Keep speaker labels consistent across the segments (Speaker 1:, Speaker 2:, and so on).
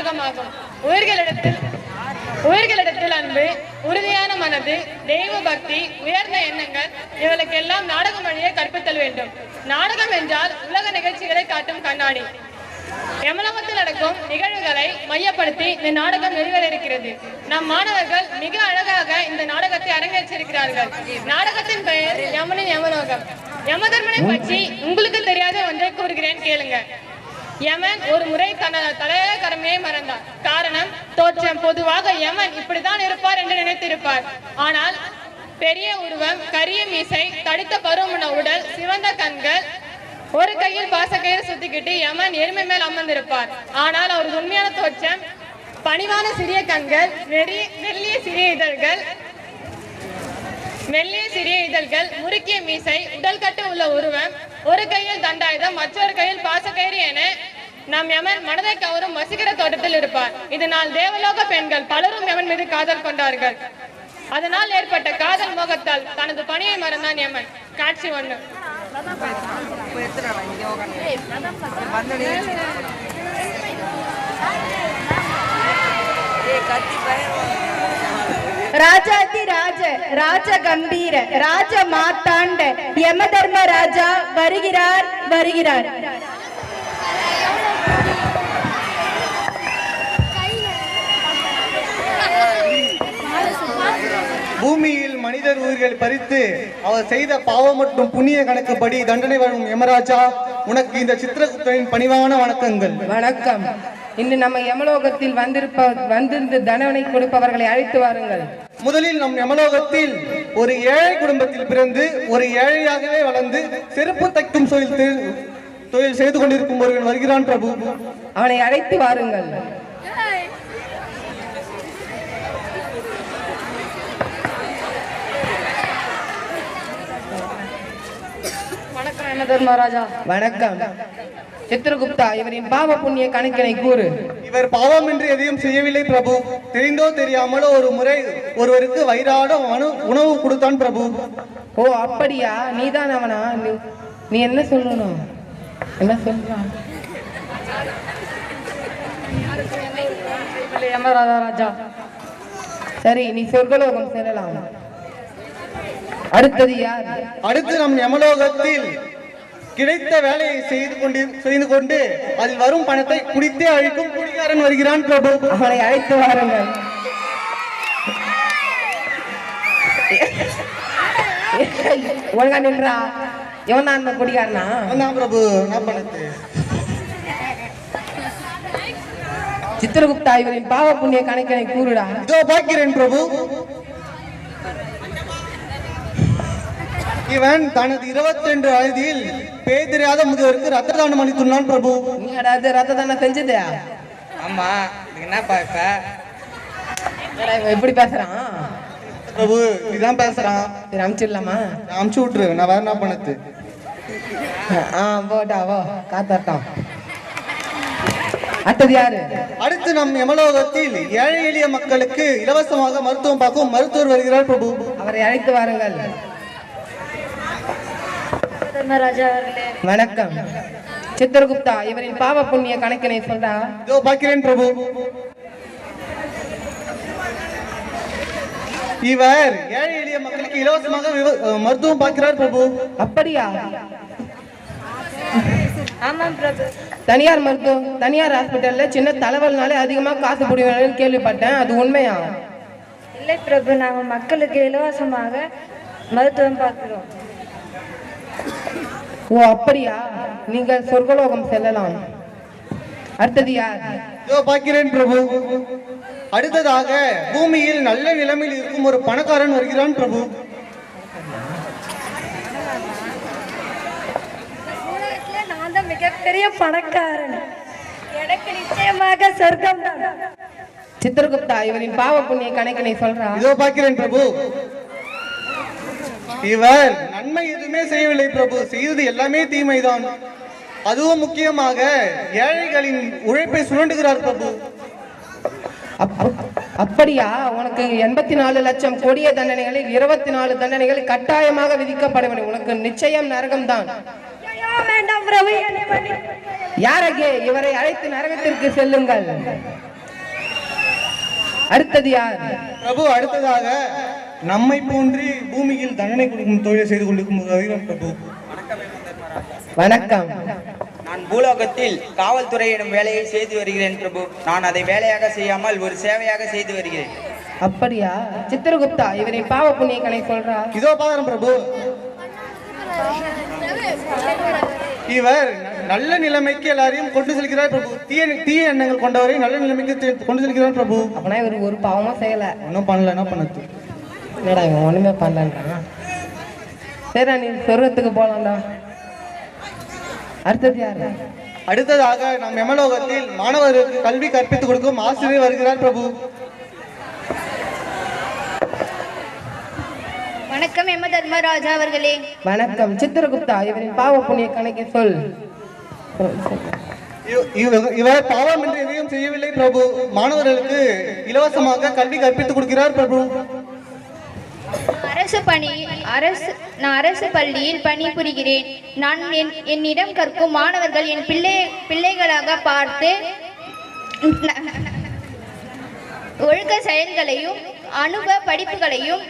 Speaker 1: நாடகமாகும் உயிர்களிடத்தில் உயிர்களிடத்தில் அன்பு உறுதியான மனது தெய்வ பக்தி உயர்ந்த எண்ணங்கள் இவளுக்கெல்லாம் நாடகம் வழியே கற்பித்தல் வேண்டும். நாடகம் என்றால் உலக நிகழ்ச்சிகளை காட்டும் கண்ணாடி. எமலகத்தில் நடக்கும் நிகழ்வுகளை மையப்படுத்தி இந்த நாடகம் வெளிவர இருக்கிறது நம் மாணவர்கள் மிக அழகாக இந்த நாடகத்தை அரங்கேற்றிருக்கிறார்கள் நாடகத்தின் பெயர் யமனின் யமலோகம். யமதர்மனை பற்றி உங்களுக்கு தெரியாத ஒன்றை கூறுகிறேன் கேளுங்க. யமன் ஒரு முறை தனது தலையகரமே மறந்தார். காரணம் தோற்றம் பொதுவாக யமன் இப்படித்தான் இருப்பார் என்று நினைத்திருப்பார். ஆனால் பெரிய உருவம் கரிய மீசை தடித்த பருவமுன உடல் சிவந்த கண்கள் ஒரு கையில் பாசக்கயிறு சுத்திக்கிட்டு யமன் எருமை மேல் அமர்ந்திருப்பார். ஆனால் அவர் உண்மையான தோற்றம் பணிவான சிறிய கண்கள் வெறி மெல்லிய சிறிய இதழ்கள் மெல்லிய சிறிய இதழ்கள் முறுக்கிய மீசை உடல் கட்டு உள்ள உருவம் ஒரு கையில் தண்டாயுதம் மற்றொரு கையில் பாசக்கயிறு என நம் யமன் மனதை கவரும் வசிக்கிற தோட்டத்தில் இருப்பார். இதனால் தேவலோக பெண்கள் பலரும் யமன் மீது காதல் கொண்டார்கள். அதனால் ஏற்பட்ட காதல் மோகத்தால் தனது பணியை மறந்தான் யமன். காட்சி ஒண்ணு.
Speaker 2: ராஜாதி ராஜ ராஜ கம்பீர ராஜ மாத்தாண்ட யமதர்ம ராஜா வருகிறார் வருகிறார்.
Speaker 3: பூமியில் மனிதர் உயிர்கள் பறித்து அவர் செய்த பாவம் மற்றும் புண்ணிய கணக்குப்படி தண்டனை வழங்கும் யமராஜா உனக்கு இந்த சித்திரகுப்தனின் பணிவான வணக்கங்கள்.
Speaker 4: வணக்கம். இன்று நம்ம யமலோகத்தில் வந்திருப்ப வந்திருந்து தண்டனை கொடுப்பவர்களை அழைத்து வாருங்கள்.
Speaker 3: முதலில் நம் யமலோகத்தில் ஒரு ஏழை குடும்பத்தில் பிறந்து ஒரு ஏழையாகவே வளர்ந்து செருப்பு தைக்கும் தொழில் தொழில் செய்து கொண்டிருக்கும் ஒருவன் வருகிறான் பிரபு.
Speaker 4: அவனை அழைத்து வாருங்கள்.
Speaker 1: வணக்கம் யமதர்மராஜா
Speaker 4: வணக்கம். சித்திரகுப்தா இவரின் பாவ புண்ணிய கணக்கினை கூறு.
Speaker 3: இவர் பாவம் என்று எதையும் செய்யவில்லை பிரபு. தெரிந்தோ தெரியாமலோ ஒரு முறை ஒருவருக்கு வயிறாட உணவு கொடுத்தான் பிரபு.
Speaker 4: ஓ அப்படியா? நீதான் அவனா? நீ- என்ன சொல்லணும்? என்ன சொல்றான்?
Speaker 1: ராஜா.
Speaker 4: சரி நீ சொர்க்கலோகம் செல்லலாம். அடுத்தது யார்?
Speaker 3: அடுத்து நம் யமலோகத்தில் கிடைத்த வேலையை செய்து கொண்டு செய்து கொண்டு அதில் வரும் பணத்தை குடித்தே அழிக்கும் குடிகாரன் வருகிறான் பிரபு.
Speaker 4: அவனை அழைத்து வாருங்கள். ஒழுங்கா நின்றா இவன் தான் அந்த குடிகாரனா?
Speaker 3: வந்தான் பிரபு என்ன பண்ணது
Speaker 4: சித்திரகுப்தா இவரின் பாவ புண்ணிய கணக்கினை கூறுடா.
Speaker 3: இதோ பார்க்கிறேன் பிரபு. இவன் தனது இருபத்தி ரெண்டு வயதில் பேய் தெரியாத முதியவருக்கு ரத்த தானம் அளித்துள்ளான் பிரபு.
Speaker 4: நீ அடாது ரத்த தானே செஞ்சது?
Speaker 5: ஆமா இதுக்கு என்னப்பா இப்ப?
Speaker 4: எப்படி பேசுறான்?
Speaker 3: பிரபு இதான் பேசுறான்.
Speaker 4: சரி அனுப்பிச்சிடலாமா
Speaker 3: அமுச்சு விட்டுரு நான் வேற என்ன பண்ணது?
Speaker 4: ஆ போட்டா வோ காத்தாட்டம். அடுத்தது யாரு?
Speaker 3: அடுத்து நம் யமலோகத்தில் ஏழை எளிய மக்களுக்கு இலவசமாக மருத்துவம் பார்க்கும் மருத்துவர் வருகிறார் பிரபு.
Speaker 4: அவரை அழைத்து வாருங்கள். வணக்கம். சித்திரகுப்தா இவரின் பாவ புண்ணிய கணக்கினை சொல்றா?
Speaker 3: இதோ பார்க்கிறேன் பிரபு. இவர் ஏழை எளிய மக்களுக்கு இலவசமாக மருத்துவம் பார்க்கிறார் பிரபு.
Speaker 4: அப்படியா? தனியார் மருத்துவம் தனியார் ஹாஸ்பிட்டல்ல சின்ன தலைவலினாலே அதிகமா காசு பிடிவாங்கன்னு கேள்விப்பட்டேன். அது உண்மையா?
Speaker 6: இல்லை பிரபு நாங்கள் மக்களுக்கு இலவசமாக மருத்துவம் பார்க்கிறோம்.
Speaker 4: ஓ அப்படியா? நீங்கள் சொர்க்கலோகம் செல்லலாம். அடுத்தது யார்?
Speaker 3: பார்க்கிறேன் பிரபு. அடுத்ததாக பூமியில் நல்ல நிலைமையில் இருக்கும் ஒரு பணக்காரன் வருகிறான் பிரபு.
Speaker 6: உலகத்துல நான் தான் மிகப்பெரிய பணக்காரன். எனக்கு நிச்சயமாக சொர்க்கம்
Speaker 4: சித்திரகுப்தா இவரின் பாவ புண்ணிய கணக்கினை சொல்றா.
Speaker 3: இதோ பார்க்கிறேன் பிரபு. இவர் நன்மை எதுவுமே செய்யவில்லை பிரபு. செய்தது எல்லாமே தீமைதான். அதுவும் முக்கியமாக ஏழைகளின் உழைப்பை சுரண்டுகிறார் பிரபு.
Speaker 4: அப்- அப்படியா? உனக்கு எண்பத்தி நாலு லட்சம் கொடிய தண்டனைகளில் இருபத்தி நாலு தண்டனைகள் கட்டாயமாக விதிக்கப்பட வேண்டும். உனக்கு நிச்சயம் நரகம்தான்.
Speaker 6: ஐயோ, வேண்டாம் பிரபு. என்னை மன்னித்து
Speaker 4: யாரகே இவரை அழைத்து நரகத்திற்கு செல்லுங்கள். அடுத்தது யார்?
Speaker 3: பிரபு அடுத்ததாக நம்மை போன்றி பூமியில் தண்டனை கொடுக்கும் தொழிலை செய்து கொண்டிருக்கும்
Speaker 4: வணக்கம்.
Speaker 5: நான் பூலோகத்தில் காவல்துறை எனும் வேலையை செய்து வருகிறேன் பிரபு. நான் அதை வேலையாக செய்யாமல் ஒரு சேவையாக செய்து வருகிறேன்.
Speaker 4: அப்படியா? சித்திரகுப்தா இவரின் பாவ புண்ணிய கணை சொல்றா?
Speaker 3: இதோ பாருங்க பிரபு. இவர் நல்ல நிலைமைக்கு எல்லாரையும் கொண்டு செல்கிறார் பிரபு. தீய தீய எண்ணங்கள் கொண்டவரை நல்ல நிலைமைக்கு தே- கொண்டு செல்கிறார் பிரபு.
Speaker 4: அப்பனா இவர் ஒரு பாவமும் செய்யல.
Speaker 3: ஒன்றும் பண்ணல என்ன பண்ணது?
Speaker 4: என்னடா இவன் ஒண்ணுமே பண்ணலன்றான் சரி நீ சொர்க்கத்துக்கு போலாம்டா. அடுத்தது யாரு?
Speaker 3: அடுத்ததாக நம் எமலோகத்தில் மாணவர்களுக்கு கல்வி கற்பித்துக் கொடுக்கும் ஆசிரியர் வருகிறார் பிரபு.
Speaker 7: வணக்கம் எம தர்மராஜா அவர்களே.
Speaker 4: வணக்கம். சித்திரகுப்தா இவரின் பாவ புண்ணிய கணக்கை சொல்.
Speaker 3: இவ- இவ- இவர் பாவம் என்று எதையும் செய்யவில்லை பிரபு. மாணவர்களுக்கு இலவசமாக கல்வி கற்பித்துக் கொடுக்கிறார் பிரபு.
Speaker 7: அரசு பணி அரசு நான் அரசு பள்ளியில் பணிபுரிகிறேன். நான் என் என்னிடம் கற்கும் மாணவர்கள் என் பிள்ளை பிள்ளைகளாக பார்த்து ஒழுக்க செயல்களையும் அனுபவ படிப்புகளையும்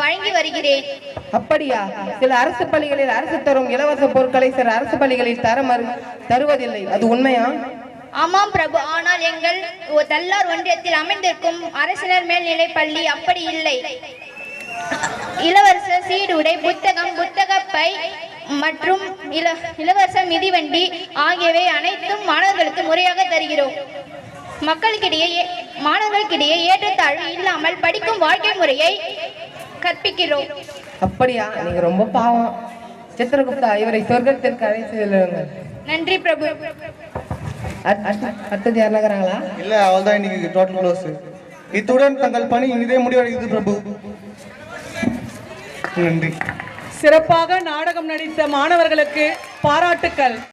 Speaker 7: வழங்கி வருகிறேன்.
Speaker 4: அப்படியா? சில அரசு பள்ளிகளில் அரசு தரும் இலவச பொருட்களை சில அரசு பள்ளிகளில் தர தருவதில்லை. அது உண்மையா?
Speaker 7: ஆமாம் பிரபு ஆனால் எங்கள் தல்லார் ஒன்றியத்தில் அமைந்திருக்கும் அரசினர் மேல்நிலை பள்ளி அப்படி இல்லை. இலவச சீருடை புத்தகம் புத்தக பை மற்றும் இல இலவச மிதிவண்டி ஆகியவை அனைத்தும் மாணவர்களுக்கு முறையாக தருகிறோம். மக்களுக்கிடையே மாணவர்களுக்கிடையே ஏற்றத்தாழ்வு இல்லாமல் படிக்கும் வாழ்க்கை முறையை கற்பிக்கிறோம்.
Speaker 4: அப்படியா? நீங்க ரொம்ப பாவம். சித்திரகுப்தா இவரை சொர்க்கத்திற்கு அழைத்து
Speaker 7: நன்றி பிரபு.
Speaker 4: அட்- அட்- அடுத்தது யார் நகராங்களா
Speaker 3: இல்ல அவள்தான் இன்னைக்கு டோட்டல் க்ளோஸ் இத்துடன் தங்கள் பணி இனிதே முடிவடைகிறது பிரபு. நன்றி.
Speaker 8: சிறப்பாக நாடகம் நடித்த மாணவர்களுக்கு பாராட்டுக்கள்.